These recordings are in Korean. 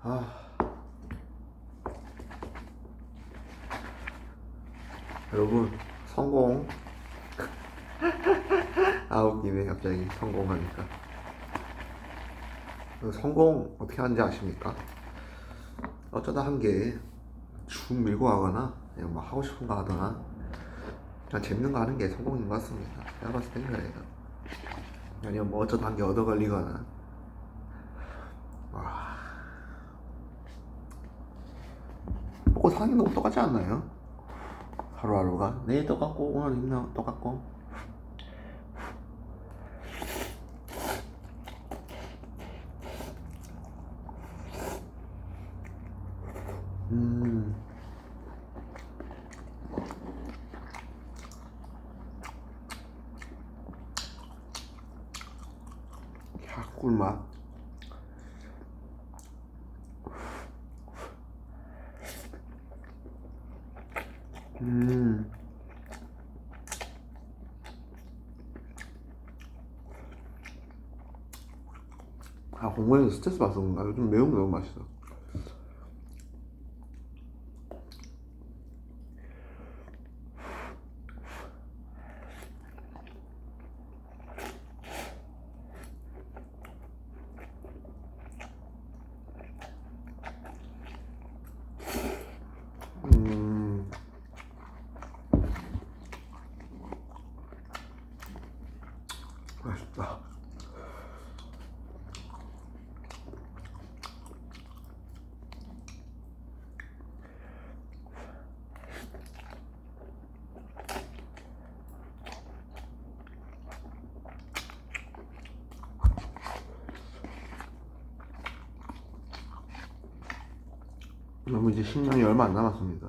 아. 여러분 성공. 아홉 김에 갑자기 성공하니까. 그 성공 어떻게 하는지 아십니까? 어쩌다 한개쭉 밀고 가거나 그냥 뭐 하고 싶은 거 하거나 그냥 재밌는 거 하는 게 성공인 것 같습니다. 내가 봤을 땐 그래요. 아니면 뭐 어쩌다 한개 얻어 걸리거나. 와 먹고 사는 게 너무 똑같지 않나요? 하루하루가? 내일 똑같고 오늘 있나 똑같고? 음. 야, 꿀맛 음. 아, 공부에서 스트레스 받아서 그런가? 요즘 매운 게 너무 맛있어. 맛있다. 너무 이제 식량이 얼마 안 남았습니다.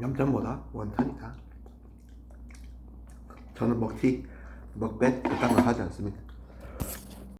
염전보다 원탄이다. 저는 먹튀, 먹뱃 그딴 거 하지 않습니다.